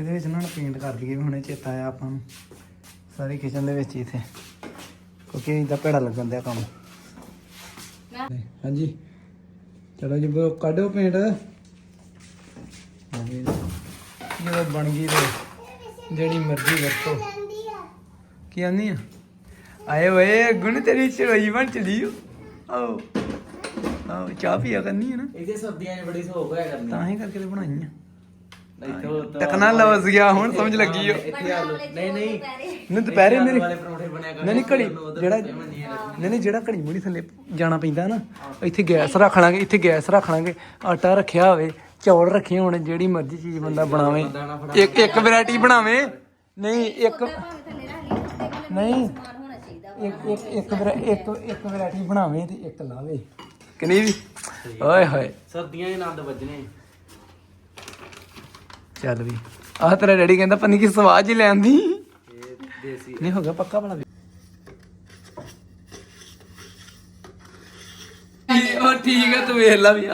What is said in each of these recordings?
ਇਹਦੇ ਵਿੱਚ ਨਾ ਪੇਂਟ ਕਰ ਦਈਏ ਵੀ ਹੁਣੇ ਚੇਤਾ ਆਇਆ ਆਪਾਂ ਨੂੰ। ਸਾਰੀ ਕਿਚਨ ਦੇ ਵਿੱਚ ਇੱਥੇ। ਕਿਉਂਕਿ ਇਹਦਾ ਭੇੜਾ ਲੱਗਣ ਦਿਆ ਕੰਮ। ਹਾਂਜੀ। ਚਲੋ ਜੀ ਬਰੋ ਕੱਢੋ ਪੇਂਟ ਜਦੋਂ ਬਣ ਗਈ ਤੇ ਜਿਹੜੀ ਮਰਜ਼ੀ ਵਰਤੋ। ਕੀ ਆਨੀ ਆ? ਆਏ ਓਏ ਗੁਣ ਤੇਰੀ ਚੜਾਈ ਬਣ ਚਲੀ ਓ। ਆਓ। ਆਓ ਚਾਹ ਪੀਆ ਕਰਨੀ ਹੈ ਨਾ। ਇਹਦੇ ਸਰਦੀਆਂ 'ਚ ਬੜੀ ਸੋਖ ਹੋਇਆ ਕਰਨੀ। ਤਾਂ ਹੀ ਕਰਕੇ ਤੇ ਬਣਾਈਆਂ ਇੱਥੋਂ ਟਕਣਾ ਲਵਸ ਗਿਆ ਹੁਣ ਸਮਝ ਲੱਗੀ ਓ। ਇੱਥੇ ਆ ਲਓ ਨਹੀਂ ਨਹੀਂ। ਨਹੀਂ ਦੁਪਹਿਰੇ ਮੇਰੇ ਵਾਲੇ ਪਰੌਂਠੇ ਬਣਿਆ ਨਹੀਂ ਨਹੀਂ ਘੜੀ ਜਿਹੜਾ ਨਹੀਂ ਨਹੀਂ ਜਿਹੜਾ ਘੜੀ ਮੁੜੀ ਥੱਲੇ ਜਾਣਾ ਪੈਂਦਾ ਨਾ ਇੱਥੇ ਗੈਸ ਰੱਖ ਲਾਂਗੇ ਇੱਥੇ ਗੈਸ ਰੱਖ ਲਾਂਗੇ ਆਟਾ ਰੱਖਿਆ ਹੋਵੇ ਚੌਲ ਰੱਖੇ ਹੋਣ ਜਿਹੜੀ ਮਰਜ਼ੀ ਚੀਜ਼ ਬੰਦਾ ਬਣਾਵੇ। ਇੱਕ ਇੱਕ ਵੈਰਾਈਟੀ ਬਣਾਵੇ। ਨਹੀਂ ਇੱਕ ਨਹੀਂ। ਇੱਕ ਇੱਕ ਇੱਕ ਵੈਰਾ- ਇੱਕ ਇੱਕ ਵੈਰਾਈਟੀ ਬਣਾਵੇ ਤੇ ਇੱਕ ਲਾਵੇ। ਕਿ ਨਹੀਂ ਵੀ ਓਏ ਹੋਏ। ਸਰਦੀਆਂ ਆਨੰਦ ਵੱਜਣੇ। ਚੱਲ ਵੀ। ਆਹ ਤੇਰਾ ਡੈਡੀ ਕਹਿੰਦਾ ਪੰਨੀ ਕੀ ਸਵਾਦ ਹੀ ਲੈਂਦੀ ਇਹ ਦੇਸੀ ਨਹੀਂ ਹੋ ਗਿਆ ਪੱਕਾ ਵੀ। ਉਹ ਠੀਕ ਹੈ ਤੂੰ ਵੇਖ ਲਾ ਵੀ।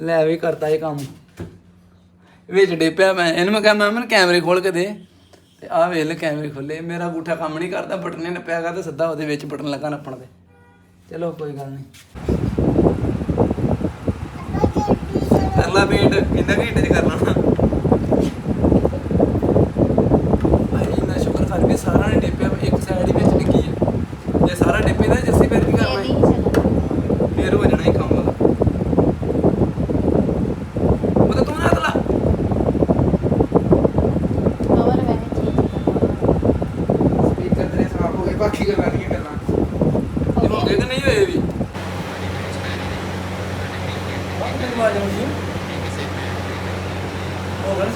ਲੈ। ਵੀ ਕਰਤਾ ਇਹ ਕੰਮ। ਵਿੱਚ ਡੇਪਿਆ ਮੈਂ। ਇਹਨੂੰ ਮੈਂ ਕਿਹਾ ਮੈਂ ਮੈਨੂੰ ਕੈਮਰੇ ਖੋਲ ਕੇ ਦੇ। ਤੇ ਆਹ ਵੇਖ ਲੈ ਕੈਮਰੇ ਖੋਲੇ ਮੇਰਾ ਅੰਗੂਠਾ ਕੰਮ ਨਹੀਂ ਕਰਦਾ ਬਟਨ ਨੇ ਨੱਪਿਆਗਾ ਤੇ ਸਿੱਧਾ ਉਹਦੇ ਵਿੱਚ ਬਟਨ ਲੱਗਾ ਨੱਪਣ ਦੇ। ਚਲੋ ਕੋਈ ਗੱਲ ਨਹੀਂ ਅਗਲਾ ਪੇਂਟ ਕਿੰਨਾ ਘੰਟੇ ਚ ਕਰ ਲੈਣਾ। ਭਾਈ ਇੰਨਾ ਸ਼ੁਕਰ ਕਰ ਵੀ ਸਾਰਾ ਨੇ ਡੇਪਿਆ ਇੱਕ ਸਾਈਡ ਹੀ ਵਿੱਚ ਡਿੱਗੀ ਹੈ ਜੇ ਸਾਰਾ ਡੇਪੇ ਦਾ ਜੱਸੀ ਫਿਰ ਕੀ ਕਰਨਾ ਹੈ ਫਿਰ ਹੋ ਜਾਣਾ ਹੀ ਕੰਮ ਉਹਦਾ। ਤਾਂ ਨਾ ਅਗਲਾ ਸਪੀਕਰ ਤੇਰੇ ਸਾਫ਼ ਹੋ ਗਏ ਬਾਕੀ ਗੱਲਾਂ ਨਹੀਂ ਕਰਨਾ ਇਹ ਹੋ ਗਏ ਕਿ ਨਹੀਂ ਹੋਏ ਵੀ। ਬਾਕੀ ਆਵਾਜ਼ ਆਉਂਦੀ ਹੈ ਉਹ ਗਨ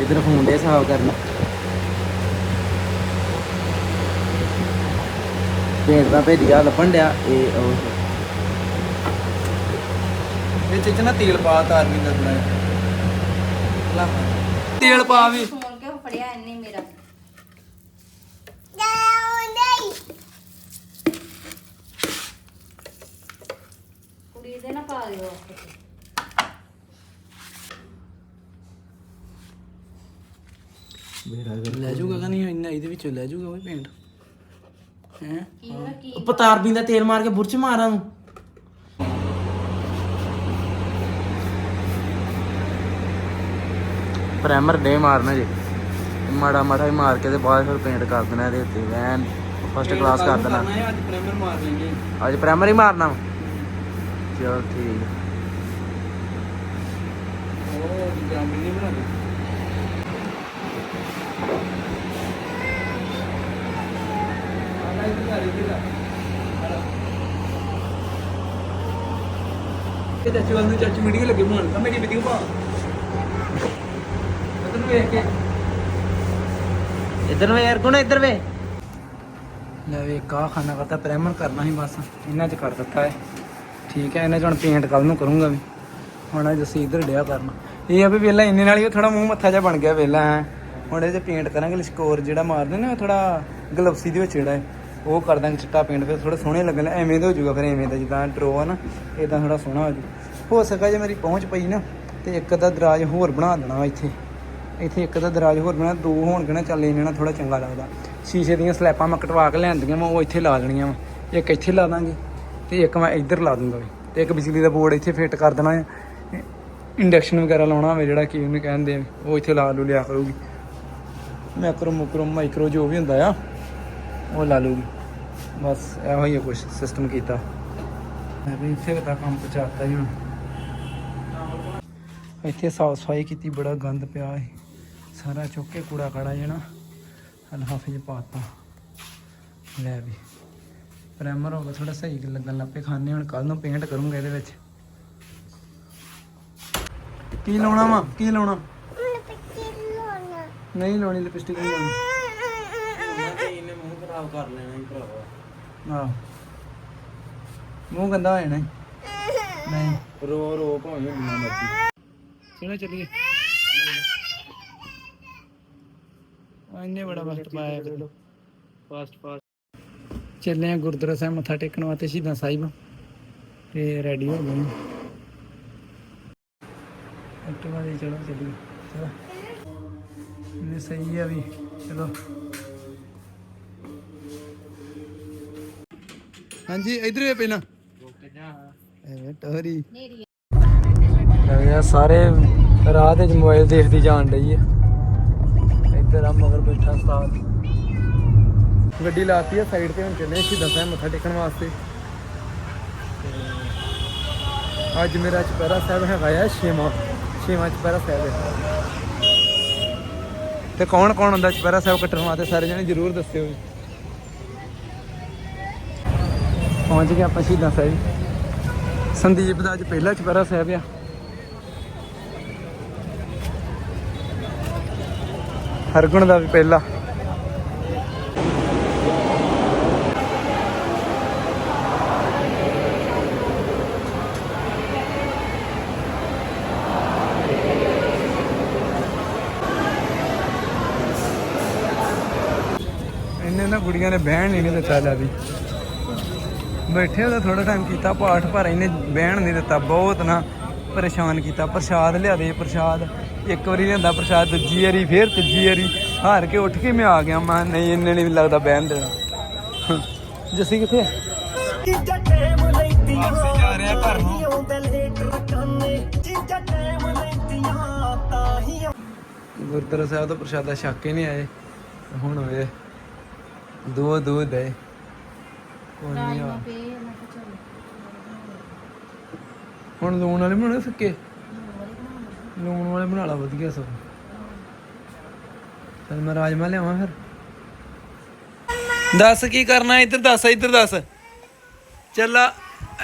ਇਧਰ ਫੋਨ ਦੇ ਸਾਫ਼ ਕਰਨਾ। ਭੇਡ ਦਾ ਭੇਜਿਆ, ਲੱਭਣ ਡਿਆ, ਇਹ ਉਹ। ਇਹ ਚ ਨਾ ਤੇਲ ਪਾ ਤਾਰ ਵੀ ਲੱਗਣਾ ਲਾ ਤੇਲ ਪਾ ਵੀ। ਫੋਨ ਕਿਉਂ ਫੜਿਆ ਇੰਨੇ ਮੇਰਾ। ਕੁੜੀ ਦੇ ਨਾ ਪਾ ਦਿਓ ਲੈ ਜਾਊਗਾ ਕਿ ਨਹੀਂ? ਇੰਨਾ ਇਹਦੇ ਵਿੱਚੋਂ ਲੈ ਜਾਊਗਾ ਉਹ ਪੇਂਟ ਹੈ? ਕੀ ਨਾ ਕੀ ਪਤਾਰਬੀ ਦਾ ਤੇਲ ਮਾਰ ਕੇ ਬੁਰਚ ਮਾਰਾਂ ਨੂੰ ਪ੍ਰਾਈਮਰ ਦੇ ਮਾਰਨਾ ਜੀ। ਮਾੜਾ ਮਾੜਾ ਹੀ ਮਾਰ ਕੇ ਤੇ ਬਾਅਦ ਫਿਰ ਪੇਂਟ ਕਰ ਦੇਣਾ ਇਹਦੇ ਉੱਤੇ। ਵੈਨ ਫਸਟ ਕਲਾਸ ਕਰ ਦੇਣਾ। ਅੱਜ ਪ੍ਰਾਈਮਰ ਮਾਰ ਲੈਂਗੇ ਅੱਜ ਪ੍ਰਾਈਮਰ ਹੀ ਮਾਰਨਾ। ਚਲ ਠੀਕ ਹੈ। ਉਹ ਜਾਮਨ ਨਹੀਂ ਚਾਚੂ ਨੂੰ ਚਾਚੂ ਵੀਡੀਓ ਲੱਗੇ ਬਣਾਉਣ ਤਾਂ ਮੇਰੀ ਵੀਡੀਓ ਪਾ ਵੇਖ ਕੇ। ਇੱਧਰ ਵੇ ਯਾਰ ਕੋਣ ਇੱਧਰ ਵੇ। ਲੈ ਵੀ ਕਾ ਖਾਣਾ ਕਰਤਾ ਪ੍ਰਾਈਮਰ ਕਰਨਾ ਸੀ ਬਸ। ਇਹਨਾਂ ਚ ਕਰ ਦਿੱਤਾ ਹੈ ਠੀਕ ਹੈ, ਇਹਨਾਂ ਚ ਹੁਣ ਪੇਂਟ ਕੱਲ ਨੂੰ ਕਰੂੰਗਾ ਵੀ। ਹੁਣ ਅੱਜ ਅਸੀਂ ਇਧਰ ਡਿਆ ਕਰਨਾ। ਇਹ ਆ ਵੀ ਵੇਲਾ ਇੰਨੇ ਨਾਲ ਹੀ ਥੋੜਾ ਮੂੰਹ ਮੱਥਾ ਜਿਹਾ ਬਣ ਗਿਆ ਵੇਲਾ ਹੁਣ ਇਹ ਚ ਪੇਂਟ ਕਰਾਂਗੇ ਸਕੋਰ ਜਿਹੜਾ ਮਾਰਦੇ ਨੇ ਥੋੜਾ ਗਲਵਸੀ ਦੇ ਵਿੱਚ ਜਿਹੜਾ ਹੈ, ਉਹ ਕਰ ਦਾਂਗੇ ਚਿੱਟਾ ਪੇਂਟ ਫਿਰ ਥੋੜਾ ਸੋਹਣੇ ਲੱਗਣ, ਐਵੇਂ ਦਾ ਹੋ ਜਾਊਗਾ ਫਿਰ, ਐਵੇਂ ਦਾ ਜਿੱਦਾਂ ਡਰੋ ਆ ਨਾ ਇਦਾਂ ਥੋੜਾ ਸੋਹਣਾ ਹੋ ਜੂ ਹੋ ਸਕਾ ਜੇ ਮੇਰੀ ਪਹੁੰਚ ਪਈ ਨਾ, ਤੇ ਇੱਕ ਅੱਧਾ ਦਰਾਜ ਹੋਰ ਬਣਾ ਦੇਣਾ ਵਾ ਇੱਥੇ। ਇੱਥੇ ਇੱਕ ਤਾਂ ਦਰਾਜ ਹੋਰ ਬਣਾ, ਦੋ ਹੋਣਗੇ ਨਾ ਚੱਲ ਇਹਨਾਂ ਨਾਲ ਥੋੜਾ ਚੰਗਾ ਲੱਗਦਾ। ਸ਼ੀਸ਼ੇ ਦੀਆਂ ਸਲੈਪਾਂ ਮੈਂ ਕਟਵਾ ਕੇ ਲਿਆਂਦੀਆਂ ਮੈਂ ਉਹ ਇੱਥੇ ਲਾ ਲੈਣੀਆਂ ਵਾ। ਇੱਕ ਇੱਥੇ ਲਾ ਦਾਂਗੇ ਤੇ ਇੱਕ ਮੈਂ ਇੱਧਰ ਲਾ ਦੂੰਗਾ ਵੀ। ਤੇ ਇੱਕ ਬਿਜਲੀ ਦਾ ਬੋਰਡ ਇੱਥੇ ਫਿੱਟ ਕਰ ਦੇਣਾ ਹੈ ਇੰਡਕਸ਼ਨ ਵਗੈਰਾ ਲਾਉਣਾ ਹੋਵੇ ਜਿਹੜਾ ਕੀ ਉਹਨੂੰ ਕਹਿੰਦੇ ਆ, ਉਹ ਇੱਥੇ ਲਾ ਲੂ ਲਿਆ ਕਰੂਗੀ। ਮੈਕਰੋ ਮੁਕਰੋ ਮਾਈਕਰੋ ਜੋ ਵੀ ਹੁੰਦਾ ਆ, ਉਹ ਲਾ ਲੂਗੀ। ਬਸ ਇਹੋ ਹੀ ਕੁਝ ਸਿਸਟਮ ਕੀਤਾ। ਮੈਂ ਵੀ ਇੱਥੇ ਦਾ ਕੰਮ ਪਹੁੰਚਾਤਾ ਜੀ ਹੁਣ। ਇੱਥੇ ਸਾਫ਼ ਸਫ਼ਾਈ ਕੀਤੀ, ਬੜਾ ਗੰਦ ਪਿਆ ਹੈ ਸਾਰਾ ਚੁੱਕ ਕੇ ਕੂੜਾ ਕਾੜਾ ਜਣਾ ਲਿਫਾਫੇ 'ਚ ਪਾਤਾ ਲੈ ਵੀ ਪ੍ਰਾਈਮਰ ਹੋ ਗਿਆ ਥੋੜਾ ਸਹੀ ਲੱਗਣ ਲੱਪੇ ਖਾਣੇ ਹੁਣ ਕੱਲ ਨੂੰ ਪੇਂਟ ਕਰੂੰਗਾ ਇਹਦੇ ਵਿੱਚ। ਕੀ ਲਾਉਣਾ ਵਾ? ਕੀ ਲਾਉਣਾ? ਨਹੀਂ ਲਾਉਣੀ ਲਿਪਸਟਿਕ ਨਹੀਂ ਲਾਉਣੀ। ਇਹਨੇ ਮੂੰਹ ਖਰਾਬ ਕਰ ਲੈਣਾ ਹੀ ਭਰਾਵਾ। ਆਹ। ਮੂੰਹ ਗੰਦਾ ਹੋ ਜਾਣਾ। ਨਹੀਂ। ਰੋ ਰੋ ਭਾਵੇਂ ਹੁੰਨਾ ਮਰਜ਼ੀ। ਚਲੋ ਚੱਲੀਏ। ਇੰਨੇ ਬੜਾ ਵਕਤ ਪਾਇਆ ਕਿਤੇ ਫਾਸਟ ਫਾਸਟ। ਚੱਲੇ ਆ ਗੁਰਦੁਆਰਾ ਸਾਹਿਬ ਮੱਥਾ ਟੇਕਣ ਵਾਸਤੇ ਸ਼ਹੀਦਾਂ ਸਾਹਿਬ। ਤੇ ਰੈਡੀ ਹੋ ਗਏ। ਐਕਟਿਵਾ ਦੇ ਚਲੋ ਚੱਲੀਏ। ਚਲੋ। ਇਹ ਸਹੀ ਆ ਵੀ। ਚਲੋ। ਹਾਂਜੀ ਇਧਰ ਹੀ ਪਹਿਲਾਂ। ਐਵੇਂ ਟੋਰੀ। ਸਾਰੇ ਰਾਹ ਦੇ ਮੋਬਾਈਲ ਦੇਖਦੀ ਜਾਣ ਰਹੀ ਹੈ ਇੱਧਰ ਮਗਰ ਬੈਠਾ ਉਸਤਾਦ। ਗੱਡੀ ਲਾਤੀ ਆ ਸਾਈਡ ਤੇ, ਹੁਣ ਚੱਲੇ ਸ਼ਹੀਦਾਂ ਸਾਹਿਬ ਮੱਥਾ ਟੇਕਣ ਵਾਸਤੇ। ਅੱਜ ਮੇਰਾ ਚੁਪਹਿਰਾ ਸਾਹਿਬ ਹੈਗਾ ਆ, ਛੇਵਾਂ। ਛੇਵਾਂ ਚੁਪਹਿਰਾ ਸਾਹਿਬ ਹੈ। ਤੇ ਕੌਣ ਕੌਣ ਹੁੰਦਾ ਚੁਪਹਿਰਾ ਸਾਹਿਬ ਕੱਟਣ ਵਾਸਤੇ, ਸਾਰੇ ਜਣੇ ਜਰੂਰ ਦੱਸਿਓ ਜੀ। ਪਹੁੰਚ ਗਏ ਆਪਾਂ ਸ਼ਹੀਦਾਂ ਸਾਹਿਬ। ਸੰਦੀਪ ਦਾ ਅੱਜ ਪਹਿਲਾ ਚੁਪਹਿਰਾ ਸਾਹਿਬ ਆ। ਹਰਗੁਣ ਦਾ ਵੀ ਪਹਿਲਾ। ਇਹਨੇ ਨਾ ਗੁੜੀਆਂ ਨੇ ਬਹਿਣ ਨਹੀਂ ਦਿੱਤਾ ਜਿਆਦੀ ਬੈਠੇ ਉਹਦਾ ਥੋੜਾ ਟਾਈਮ ਕੀਤਾ, ਪਾਠ ਪਰ ਇਹਨੇ ਬਹਿਣ ਨਹੀਂ ਦਿੱਤਾ, ਬਹੁਤ ਨਾ ਪਰੇਸ਼ਾਨ ਕੀਤਾ, ਪ੍ਰਸ਼ਾਦ ਲਿਆ ਦੇ, ਪ੍ਰਸ਼ਾਦ। ਇੱਕ ਵਾਰੀ ਲਿਆਂਦਾ ਪ੍ਰਸ਼ਾਦ ਦੂਜੀ ਵਾਰੀ ਫੇਰ ਤੀਜੀ ਵਾਰੀ। ਹਾਰ ਕੇ ਉੱਠ ਕੇ ਮੈਂ ਆ ਗਿਆ ਮੈਂ ਨਹੀਂ ਇਹਨੇ ਨਹੀਂ ਲੱਗਦਾ ਬਹਿਣ ਦੇਣਾ। ਜੱਸੀ ਕਿੱਥੇ ਆ? ਚੀਜ਼ਾਂ ਟਾਈਮ ਲੈਂਦੀਆਂ ਵਾਪਸ ਜਾ ਰਿਹਾ ਘਰ ਨੂੰ। ਹੀ ਗੁਰਦੁਆਰਾ ਸਾਹਿਬ ਤੋਂ ਪ੍ਰਸ਼ਾਦਾ ਛੱਕ ਕੇ ਨਹੀਂ ਆਏ। ਹੁਣ ਵੇ ਦੋ ਦੋ ਦੇ। ਕੋਈ ਨਹੀਂ ਆ। ਪੇ ਮੈਂ ਕਿਹਾ ਚਲੋ। ਹੁਣ ਲੂਣ ਵਾਲੇ ਬਣਾਉਣੇ ਫਿੱਕੇ ਲੂਣ ਵਾਲੇ ਬਣਾ ਲਾ, ਵਧੀਆ ਸਭ ਚਲ ਮੈਂ ਰਾਜਮਾ ਲਿਆਵਾਂ ਫਿਰ। ਦੱਸ ਕੀ ਕਰਨਾ, ਇੱਧਰ ਦੱਸ ਇੱਧਰ ਦੱਸ। ਚੱਲ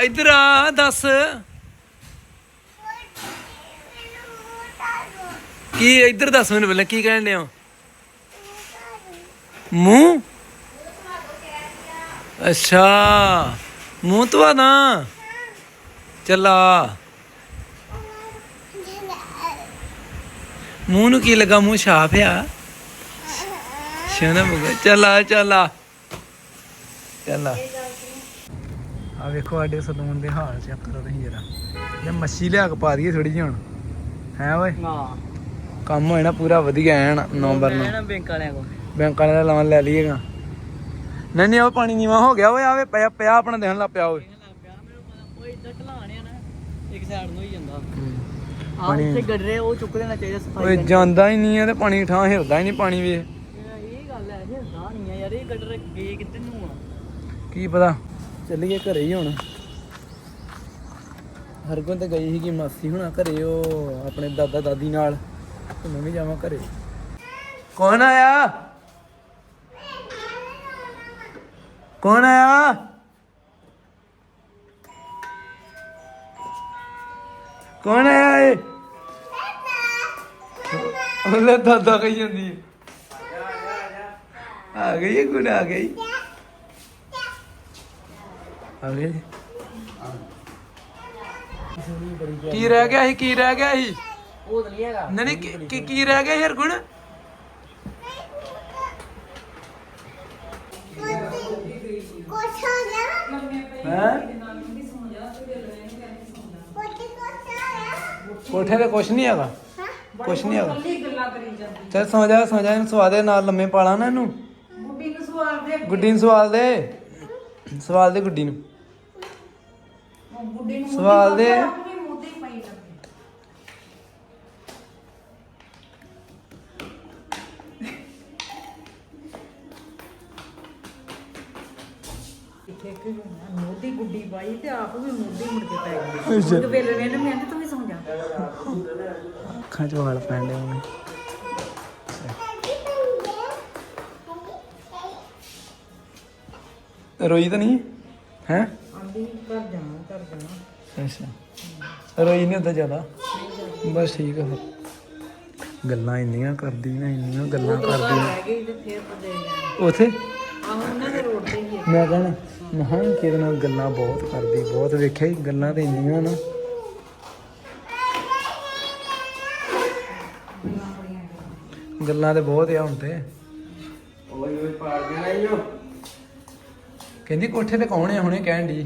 ਇੱਧਰ ਆ, ਦੱਸ। ਕੀ, ਇੱਧਰ ਦੱਸ ਮੈਨੂੰ ਪਹਿਲਾਂ, ਕੀ ਕਹਿਣ ਡਿਆ? ਮੂੰਹ? ਅੱਛਾ, ਮੂੰਹ ਤੋਂ ਨਾ? ਚੱਲਾ ਮੂੰਹ ਨੂੰ ਕੀ ਲੱਗਾ? ਮੂੰਹ ਛਾਪ ਆ। ਸ਼ਨਾ ਬਗਾ ਚੱਲਾ ਚੱਲਾ ਚੱਲਾ ਆ। ਵੇਖੋ ਸਾਡੇ ਸਲੂਨ ਦੇ ਹਾਲ ਚੈੱਕ ਕਰੋ ਤੁਸੀਂ ਜਰਾ। ਜੇ ਮੱਛੀ ਲਿਆ ਕੇ ਪਾ ਦਈਏ ਥੋੜੀ ਜਿਹੀ ਹੁਣ। ਹੈ ਓਏ? ਹਾਂ ਕੰਮ ਹੋਇਆ ਨਾ ਪੂਰਾ ਵਧੀਆ ਐਨ ਨੰਬਰ ਨੂੰ। ਨਾ ਬੈਂਕ ਵਾਲਿਆਂ ਕੋ ਬੈਂਕ ਵਾਲੇ ਦਾ ਲੋਨ ਲੈ ਲਈਏਗਾ ਨਹੀਂ ਨਹੀਂ ਉਹ ਪਾਣੀ ਨੀਵਾ ਹੋ ਗਿਆ ਓਏ ਆਵੇ ਪਿਆ ਪਿਆ ਆਪਣਾ ਦੇਣ ਲੱਗ ਪਿਆ ਓਏ। ਨਾ ਇੱਕ ਸਾਈਡ ਨੂੰ ਹੀ ਜਾਂਦਾ। ਪਾਣੀ- ਇੱਥੇ ਗੱਡਰੇ ਉਹ ਚੁੱਕ ਦੇਣਾ ਚਾਹੀਦਾ ਸਫ਼ਾਈ ਓਏ ਜਾਂਦਾ ਹੀ ਨਹੀਂ ਹੈ ਤੇ ਪਾਣੀ ਠਾਂ ਹਿਲਦਾ ਹੀ ਨਹੀਂ ਪਾਣੀ ਵੇ। ਇਹ ਗੱਲ ਹੈ ਹਿਲਦਾ ਨਹੀਂ ਆ ਯਾਰ ਇਹ ਗੱਡਰ ਗਏ ਕਿੱਧਰ ਨੂੰ ਆ? ਕੀ ਪਤਾ? ਚੱਲੀਏ ਘਰੇ ਹੀ ਹੁਣ। ਹਰਗੁਣ ਤੇ ਗਈ ਸੀਗੀ ਮਾਸੀ ਹੁਣਾ ਘਰੇ ਉਹ ਆਪਣੇ ਦਾਦਾ ਦਾਦੀ ਨਾਲ ਤੇ ਮੈਂ ਵੀ ਜਾਵਾਂ ਘਰੇ। ਕੌਣ ਆਇਆ? ਕੌਣ ਆਇਆ? ਕੌਣ ਆਇਆ ਏ? ਉਹਲੇ ਦਾਦਾ ਕਹੀ ਜਾਂਦੀ ਹੈ ਆ ਗਈ ਹੈ ਗੁਣ ਆ ਗਈ। ਆ ਗਈ। ਕੀ ਰਹਿ ਗਿਆ ਸੀ ਕੀ ਰਹਿ ਗਿਆ ਸੀ? ਉਹ ਨਹੀਂ ਹੈਗਾ ਨਹੀਂ ਨਹੀਂ, ਕੀ- ਕੀ ਕੀ ਰਹਿ ਗਿਆ ਸੀ ਗੁਣ? ਕੁਛ ਹੋ ਗਿਆ ਹੈ? ਕੋਠੇ ਤੇ ਕੁਛ ਨਹੀਂ ਹੈਗਾ। ਕੁਛ ਨਹੀਂ ਹੈਗਾ। ਚੱਲ ਸੌ ਜਾ ਸੌ ਜਾ ਇਹਨੂੰ ਸਵਾ ਦੇ ਨਾਲ ਲੰਮੇ ਪਾਲਾ ਨਾ ਇਹਨੂੰ। ਗੁੱਡੀ ਨੂੰ ਸਵਾਲ ਦੇ ਗੁੱਡੀ ਨੂੰ ਸਵਾਲ ਦੇ। ਸਵਾਲ ਦੇ ਗੁੱਡੀ ਨੂੰ। ਸਵਾਲ ਦੇ ਮੋਦੀ ਗੁੱਡੀ ਪਾਈ ਤੇ ਆਪ ਵੀ ਮੋਦੀ ਮੁੜ ਕੇ ਪੈ ਗਈ ਉਹ ਵੇਲਣੇ ਨੇ ਮੈਂ ਤੂੰ ਵੀ ਸੌਂ ਜਾ। ਅੱਖਾਂ ਚ ਵਾਲ ਪੈਂਦੇ ਉਹਨੇ ਰੋਈ ਤਾਂ ਨਹੀਂ? ਹੈ? ਆਂਦੀ ਕਰ ਜਾਣਾ ਕਰ ਜਾਣਾ। ਅੱਛਾ। ਰੋਈ ਨਹੀਂ ਹੁੰਦਾ ਜ਼ਿਆਦਾ? ਬਸ ਠੀਕ ਆ ਫਿਰ। ਗੱਲਾਂ ਇੰਨੀਆਂ ਕਰਦੀ ਨਾ ਇੰਨੀਆਂ ਗੱਲਾਂ ਕਰਦੀ। ਨਾ। ਰਹਿ ਗਈ ਤੇ ਫੇਰ ਪਦੇ ਜਾਣਾ ਉਥੇ? ਆਹ ਉਹਨਾਂ ਦੇ ਰੋਡ ਤੇ ਹੀ ਮੈਂ ਕਹਣਾ ਮਹਾਂ ਕਿਹਦੇ ਨਾਲ ਗੱਲਾਂ ਬਹੁਤ ਕਰਦੀ, ਬਹੁਤ ਵੇਖਿਆ ਹੀ ਗੱਲਾਂ ਤੇ ਇੰਨੀਆਂ ਨਾ। ਗੱਲਾਂ ਤੇ ਬਹੁਤ ਆ ਹੁਣ ਤੇ। ਓਏ ਓਏ ਪਾੜ ਦੇਣਾ ਈਓ ਕਹਿੰਦੀ ਕੋਠੇ ਤੇ ਕੌਣ ਆ ਹੁਣੇ ਕਹਿਣ ਦੀ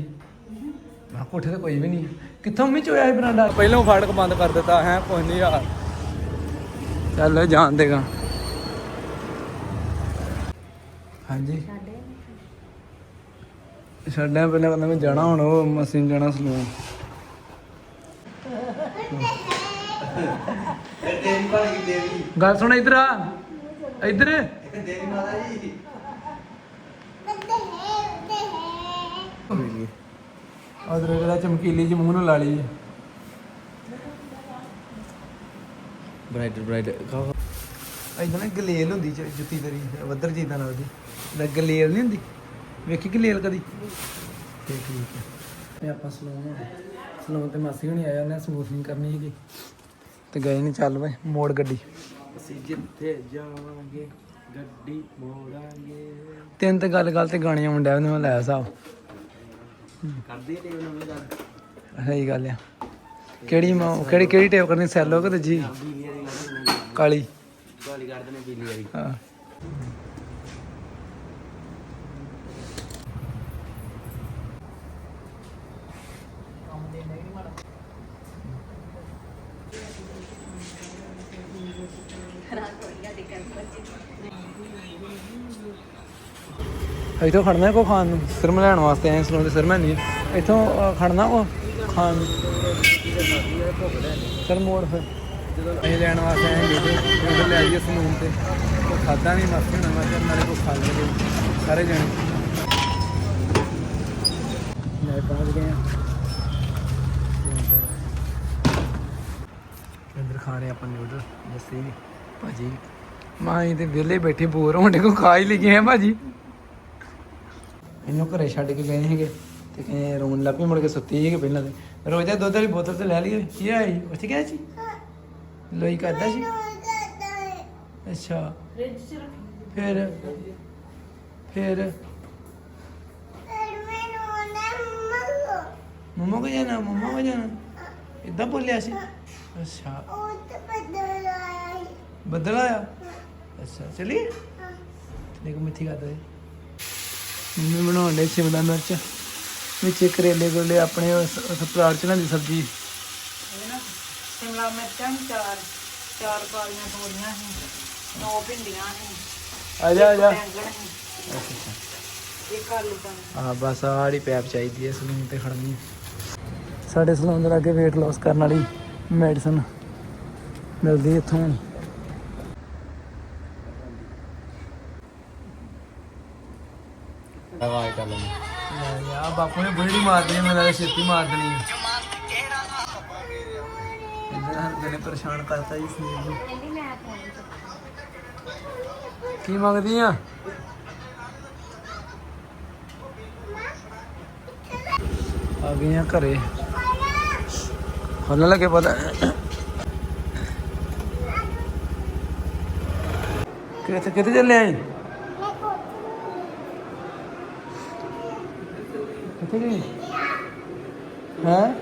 ਮੈਂ ਕੋਠੇ ਤੇ ਕੋਈ ਵੀ ਨਹੀਂ। ਕਿੱਥੋਂ ਮੀ ਚੋਇਆ ਇਹ ਬਰਾਂਡਾ? ਪਹਿਲਾਂ ਫਾਟਕ ਬੰਦ ਕਰ ਦਿੱਤਾ, ਹੈ, ਕੋਈ ਨਹੀਂ ਯਾਰ ਚੱਲ ਜਾਣ ਦੇਗਾ। ਹਾਂਜੀ। ਛੱਡਿਆ ਪਹਿਲਾਂ ਕਹਿੰਦਾ ਮੈਂ ਜਾਣਾ ਹੁਣ ਉਹ ਮਸੀਂ ਜਾਣਾ ਸਲੂਨ। ਦੇਵੀ ਗੱਲ ਸੁਣ ਇਧਰ ਆ। ਇਧਰ। ਦੇਵੀ ਮਾਤਾ ਜੀ ਚਮਕੀਲੀ ਜੀ ਮੂੰਹ ਨੂੰ ਲਾ ਲਈ। ਬ੍ਰਾਈਡਰ ਬ੍ਰਾਈਡਰ ਇਦਾਂ ਨਾ ਗਲੇਲ ਹੁੰਦੀ ਜੁੱਤੀ ਤੇਰੀ ਵੱਧਰ ਜੀ ਦਾ ਲੱਗਦੀ ਗਲੇਲ ਨਹੀਂ ਹੁੰਦੀ? ਵੇਖੀ ਗਲੇਲ ਕਦੀ? ਤੇ ਠੀਕ ਹੈ। ਤੇ ਆਪਾਂ ਸਲੂਨ ਸਲੂਨ ਤੇ ਮਾਸੀ ਹੁਣੀ ਆਇਆ ਉਹਨੇ ਸਮੂਥਿੰਗ ਕਰਨੀ ਸੀਗੀ ਤੇ ਗਏ ਨਹੀਂ ਚੱਲ ਵੇ ਮੋੜ ਗੱਡੀ। ਅਸੀਂ ਜਿੱਥੇ ਜਾਵਾਂਗੇ ਗੱਡੀ ਮੋੜਾਂਗੇ। ਤਿੰਨ ਤੇ ਗੱਲ ਗੱਲ ਤੇ ਗਾਣੇ ਆਉਣ ਡਿਆ ਉਹਨੇ ਮੈਂ ਲਾਇਆ ਹਿਸਾਬ ਕਰਦੇ ਤੇ ਨਵੀਂ ਗੱਲ? ਸਹੀ ਗੱਲ ਆ। ਕਿਹੜੀ ਮਾਂ ਕਿਹੜੀ ਕਿਹੜੀ ਟੇਪ ਕਰਨੀ ਸੈਲੋ ਕਿ ਗੱਲ ਕਾਲੀ। ਗਾਲੀ ਕਰਦੇ ਨੇ ਬਿਜਲੀ ਵਾਲੀ। ਹਾਂ। ਇੱਥੋਂ ਖੜਨਾ ਕੋ ਖਾਣ ਨੂੰ? ਸਿਰਮ ਲੈਣ ਵਾਸਤੇ ਆਏ ਸਲੋਂ ਦੇ ਸਿਰਮ ਹੈ ਨਹੀਂ। ਇੱਥੋਂ ਖੜਨਾ ਕੋ ਖਾਣ ਚਲ ਮੋੜ ਫਿਰ। ਜਦੋਂ ਅਸੀਂ ਲੈਣ ਵਾਸਤੇ ਆਏ ਜਿਹੜੇ ਜਿਹੜੇ ਲੈ ਆਈਏ ਸਲੂਨ ਤੇ। ਉਹ ਖਾਦਾ ਨਹੀਂ ਮਸਤ ਹੋਣਾ ਮੈਂ ਨਾਲੇ ਕੋ ਖਾ ਲਈਏ ਸਾਰੇ ਜਣੇ। ਲੈ ਪਹੁੰਚ ਗਏ ਅੰਦਰ ਖਾ ਰਹੇ ਆਪਾਂ ਨਿਊਡਲ ਜੱਸੀ ਭਾਜੀ ਮਾਂ ਇਹ ਤੇ ਵਿਹਲੇ ਬੈਠੇ ਬੋਰ ਹੋਣ ਕੋ ਖਾ ਹੀ ਲਈਏ ਆ ਭਾਜੀ? ਇਹਨੂੰ ਘਰੇ ਛੱਡ ਕੇ ਗਏ ਸੀਗੇ ਤੇ ਕਹੇ ਰੋਣ ਲੱਗ ਪਈ ਮੁੜ ਕੇ ਸੁੱਤੀ ਸੀਗੀ ਪਹਿਲਾਂ ਤੇ ਰੋਜ਼ ਦਾ ਦੁੱਧ ਵਾਲੀ ਬੋਤਲ ਤੇ ਲੈ ਲਈ ਕੀ ਆਈ ਉੱਥੇ ਗਿਆ ਸੀ ਲੋਈ ਕਰਦਾ ਸੀ ਅੱਛਾ ਫ੍ਰਿਜ 'ਚ ਰੱਖੀ ਫਿਰ ਫਿਰ ਮੰਮਾ ਕੋ ਜਾਣਾ ਮੰਮਾ ਕੋ ਜਾਣਾ ਇਦਾਂ ਬੋਲਿਆ ਸੀ ਅੱਛਾ ਬੱਦਲ ਆਇਆ ਅੱਛਾ ਚਲੀਏ ਦੇਖੋ ਮਿੱਠੀ ਖਾਦਾ ਹੈ ਮੰਮੀ ਬਣਾਉਣ ਦੇ ਸ਼ਿਮਲਾ ਮਿਰਚ। ਵਿੱਚ ਕਰੇਲੇ ਗੋਲੇ ਆਪਣੇ ਪਲਾਟ ਚ ਨਾ ਦੀ ਸਬਜ਼ੀ। ਇਹ ਨਾ ਸ਼ਿਮਲਾ ਮਿਰਚਾਂ ਚਾਰ ਚਾਰ ਕਾਲੀਆਂ ਤੋੜੀਆਂ ਸੀ ਨੌ ਭਿੰਡੀਆਂ ਸੀ ਆ ਜਾ ਆ ਜਾ। ਇੱਕ ਆਲੂ ਪਾਣੀ ਹਾਂ ਬਸ ਵਾਲੀ ਪੈਪ ਚਾਹੀਦੀ ਹੈ ਸਲੂਨ ਤੇ ਖੜਨੀ ਸਾਡੇ ਸਲੂਨ ਦੇ ਲਾਗੇ weight loss ਕਰਨ ਵਾਲੀ ਮੈਡੀਸਨ ਮਿਲਦੀ ਇੱਥੋਂ ਆਵਾਜ਼ ਕਰ ਲੈਂਦੇ ਆ ਬਾਪੂ ਨੇ ਬੁੜੀ ਮਾਰ ਦੇਣੀ ਮੈਨੂੰ ਲੱਗਦਾ ਛੇਤੀ ਮਾਰ ਦੇਣੀ ਇਹਨਾਂ ਹਰ ਨੇ ਪਰੇਸ਼ਾਨ ਕਰਤਾ ਜੀ ਸਰੀਰ ਨੂੰ। ਕੀ ਮੰਗਦੀ ਆ? ਆ ਗਈਆਂ ਘਰੇ। ਖੋਲਣ ਲੱਗੇ ਪਤਾ। ਕਿੱਥੇ ਕਿੱਥੇ ਚੱਲੇ ਆਂ ਕਿੱਥੇ ਗਈ? ਹੈ?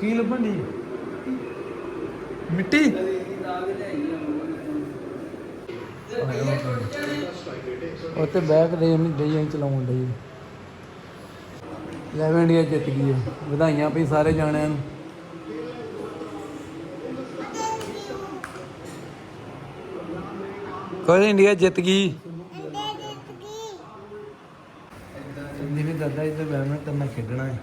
ਕੀ ਲੱਭਣ ਦੀ ਮਿੱਟੀ? ਉੱਤੇ ਬੈਗ ਦੇ ਦੇ ਚਲਾਉਣ ਲਈ ਲੈਵਨ ਇੰਡੀਆ ਜਿੱਤ ਗਈ ਹੈ ਵਧਾਈਆਂ ਭਈ ਸਾਰੇ ਜਾਣਿਆਂ ਨੂੰ। ਕੋਈ ਇੰਡੀਆ ਜਿੱਤ ਗਈ। ਕਹਿੰਦੀ ਵੀ ਦਾਦਾ ਇੱਧਰ ਬਹਿ ਮੈਂ ਤੇਰੇ ਨਾਲ ਖੇਡਣਾ ਹੈ।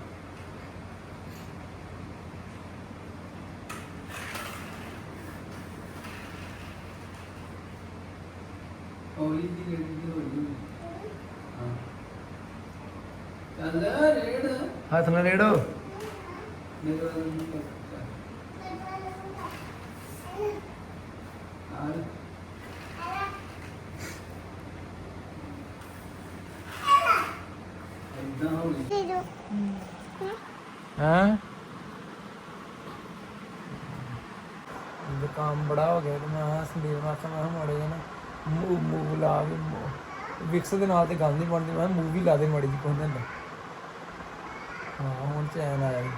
ਹੱਥ ਨਾਲ ਰੇੜੋ ਹਾਂ? ਜ਼ੁਕਾਮ ਬੜਾ ਹੋ ਗਿਆ ਤੇ ਮੈਂ ਆ ਸੰਦੀਪ ਨਾਲ ਮੈਂ ਮਾੜੇ ਜਨਾ ਮੂਵ ਮੂਵ ਲਾ ਕੇ ਵਿਕਸ ਦੇ ਨਾਲ ਤੇ ਗੱਲ ਨਹੀਂ ਬਣਦੀ, ਮੈਂ ਮੂਵੀ ਲਾ ਦੇ ਮਾੜੀ ਜੀ ਕੋਈ ਹੁੰਦਾ। ਹਾਂ, ਹੁਣ ਚੈਨ ਆਇਆ। ਜੀ